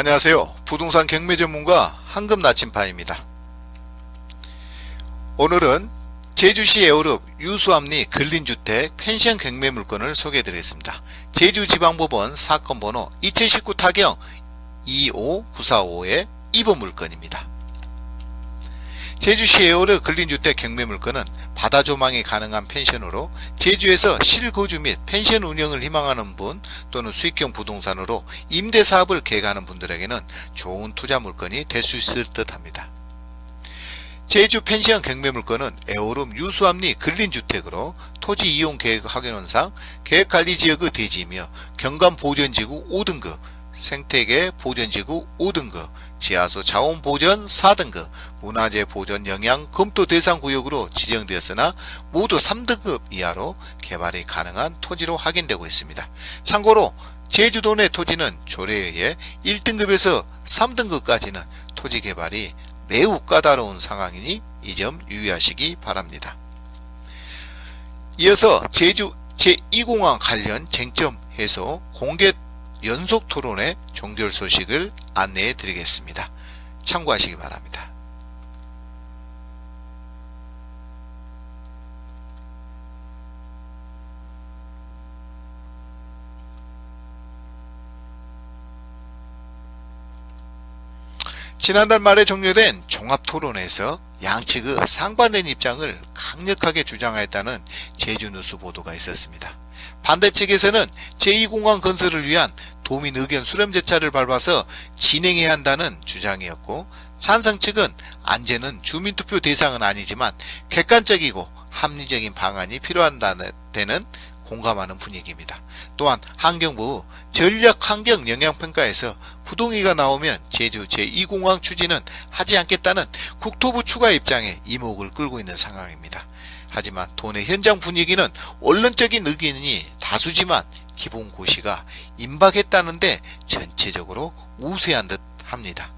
안녕하세요. 부동산 경매 전문가 한금 나침파입니다. 오늘은 제주시 에어룹 유수암리 근린주택 펜션 경매 물건을 소개해 드리겠습니다. 제주지방법원 사건 번호 2019 타경 25945의 2번 물건입니다. 제주시 에어르 근린주택 경매 물건은 바다 조망이 가능한 펜션으로 제주에서 실거주 및 펜션 운영을 희망하는 분 또는 수익형 부동산으로 임대 사업을 계획하는 분들에게는 좋은 투자 물건이 될 수 있을 듯 합니다. 제주 펜션 경매 물건은 에어룸 유수암리 근린주택으로 토지 이용 계획 확인원상 계획관리지역의 대지이며 경관보전지구 5등급 생태계 보전지구 5등급, 지하수 자원 보전 4등급, 문화재 보전 영향 검토 대상 구역으로 지정되었으나 모두 3등급 이하로 개발이 가능한 토지로 확인되고 있습니다. 참고로 제주도 내 토지는 조례에 의해 1등급에서 3등급까지는 토지 개발이 매우 까다로운 상황이니 이 점 유의하시기 바랍니다. 이어서 제주 제2공항 관련 쟁점 해소 공개 연속 토론의 종결 소식을 안내해 드리겠습니다. 참고하시기 바랍니다. 지난달 말에 종료된 종합 토론에서 양측의 상반된 입장을 강력하게 주장하였다는 제주뉴스 보도가 있었습니다. 반대 측에서는 제2공항 건설을 위한 도민 의견 수렴 절차를 밟아서 진행해야 한다는 주장이었고 찬성 측은 안제는 주민투표 대상은 아니지만 객관적이고 합리적인 방안이 필요한다는 공감하는 분위기입니다. 또한 환경부 전략환경영향평가에서 부동의가 나오면 제주 제2공항 추진은 하지 않겠다는 국토부 추가 입장에 이목을 끌고 있는 상황입니다. 하지만 도내 현장 분위기는 원론적인 의견이 다수지만 기본 고시가 임박했다는데 전체적으로 우세한 듯 합니다.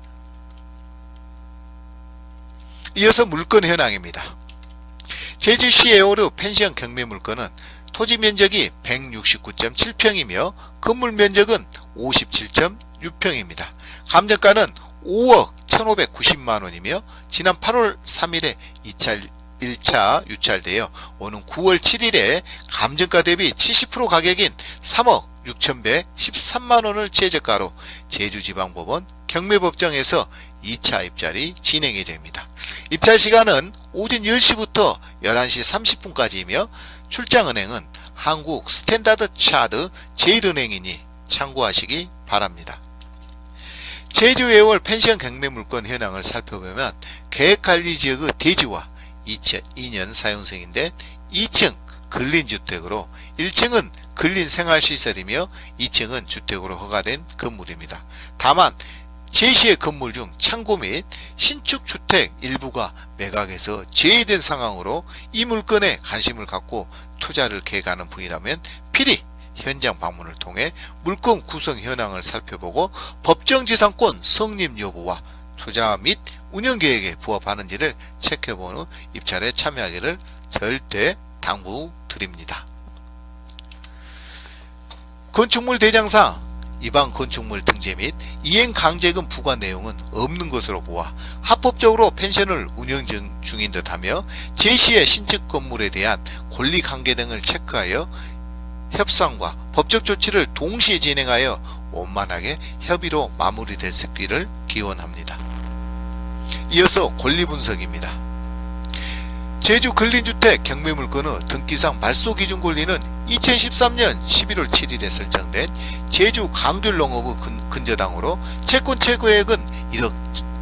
이어서 물건 현황입니다. 제주시 에어르 펜션 경매 물건은 토지 면적이 169.7평이며 건물 면적은 57.6평입니다. 감정가는 5억 1,590만원이며 지난 8월 3일에 2차 1차 유찰되어 오는 9월 7일에 감정가 대비 70% 가격인 3억 6,113만원을 최저가로 제주지방법원 경매법정에서 2차 입찰이 진행 예정입니다. 입찰 시간은 오전 10시부터 11시 30분까지이며 출장은행은 한국 스탠다드 차드 제일은행이니 참고하시기 바랍니다. 제주 외월 펜션 경매 물건 현황을 살펴보면 계획관리지역의 대지와 2002년 사용승인데 2층 근린주택으로 1층은 근린생활시설이며 2층은 주택으로 허가된 건물입니다. 다만 제시의 건물 중 창고 및 신축 주택 일부가 매각에서 제외된 상황으로 이 물건에 관심을 갖고 투자를 계획하는 분이라면 필히 현장 방문을 통해 물건 구성 현황을 살펴보고 법정지상권 성립 여부와 투자 및 운영 계획에 부합하는지를 체크해본 후 입찰에 참여하기를 절대 당부드립니다. 건축물 대장상 이방 건축물 등재 및 이행 강제금 부과 내용은 없는 것으로 보아 합법적으로 펜션을 운영 중인 듯하며 제시의 신축 건물에 대한 권리 관계 등을 체크하여 협상과 법적 조치를 동시에 진행하여 원만하게 협의로 마무리될 수 있기를 기원합니다. 이어서 권리 분석입니다. 제주 근린주택 경매물건의 등기상 발소기준 권리는 2013년 11월 7일에 설정된 제주 강귤농업의 근저당으로 채권 최고액은 1억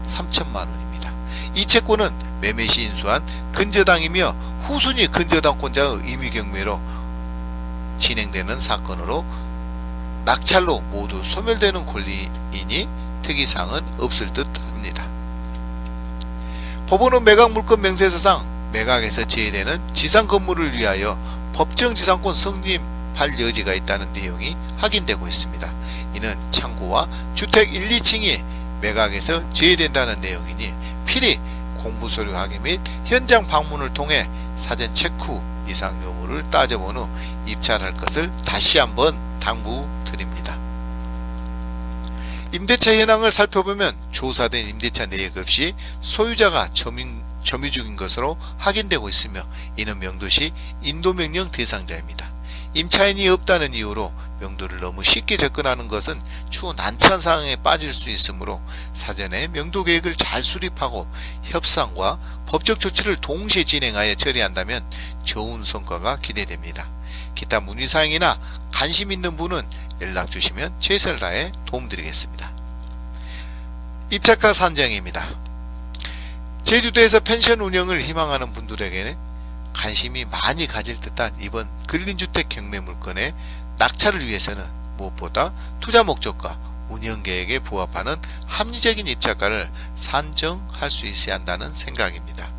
3천만 원입니다. 이 채권은 매매 시 인수한 근저당이며 후순위 근저당권자의 임의경매로 진행되는 사건으로 낙찰로 모두 소멸되는 권리이니 특이사항은 없을 듯 합니다. 법원은 매각 물건 명세서상 매각에서 제외되는 지상 건물을 위하여 법정 지상권 성립할 여지가 있다는 내용이 확인되고 있습니다. 이는 창고와 주택 1, 2층이 매각에서 제외된다는 내용이니 필히 공부 서류 확인 및 현장 방문을 통해 사전 체크 이상 여부를 따져본 후 입찰할 것을 다시 한번 당부드립니다. 임대차 현황을 살펴보면 조사된 임대차 내역 없이 소유자가 점유, 점유 중인 것으로 확인되고 있으며 이는 명도시 인도명령 대상자입니다. 임차인이 없다는 이유로 명도를 너무 쉽게 접근하는 것은 추후 난처한 상황에 빠질 수 있으므로 사전에 명도 계획을 잘 수립하고 협상과 법적 조치를 동시에 진행하여 처리한다면 좋은 성과가 기대됩니다. 기타 문의사항이나 관심 있는 분은 연락 주시면 최선을 다해 도움드리겠습니다. 입찰가 산정입니다. 제주도에서 펜션 운영을 희망하는 분들에게는 관심이 많이 가질 듯한 이번 근린주택 경매 물건의 낙찰을 위해서는 무엇보다 투자 목적과 운영 계획에 부합하는 합리적인 입찰가를 산정할 수 있어야 한다는 생각입니다.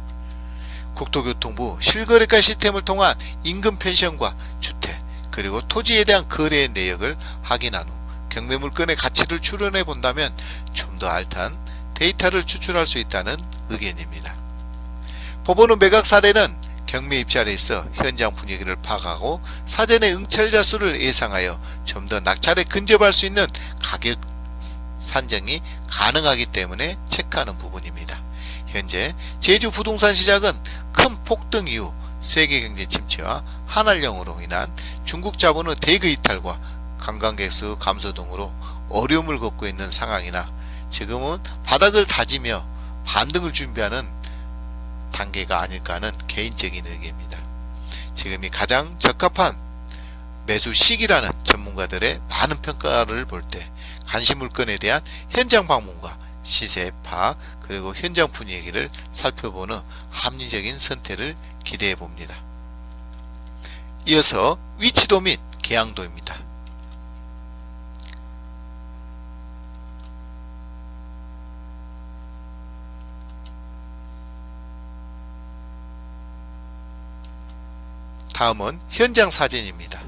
국토교통부 실거래가 시스템을 통한 임금 펜션과 주택 그리고 토지에 대한 거래의 내역을 확인한 후 경매 물건의 가치를 추론해 본다면 좀 더 알찬 데이터를 추출할 수 있다는 의견입니다. 법원의 매각 사례는 경매 입찰에 있어 현장 분위기를 파악하고 사전에 응찰자 수를 예상하여 좀 더 낙찰에 근접할 수 있는 가격 산정이 가능하기 때문에 체크하는 부분입니다. 현재 제주 부동산 시장은 큰 폭등 이후 세계 경제 침체와 한한령으로 인한 중국 자본의 대거 이탈과 관광객 수 감소 등으로 어려움을 겪고 있는 상황이나 지금은 바닥을 다지며 반등을 준비하는 단계가 아닐까 하는 개인적인 의견입니다. 지금이 가장 적합한 매수 시기라는 전문가들의 많은 평가를 볼 때 관심 물건에 대한 현장 방문과 시세 파악 그리고 현장 분위기를 살펴보는 합리적인 선택을 기대해 봅니다. 이어서 위치도 및 계양도입니다. 다음은 현장 사진입니다.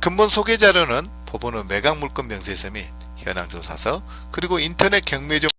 근본 소개 자료는 법원의 매각 물건 명세서 및 현황 조사서 그리고 인터넷 경매종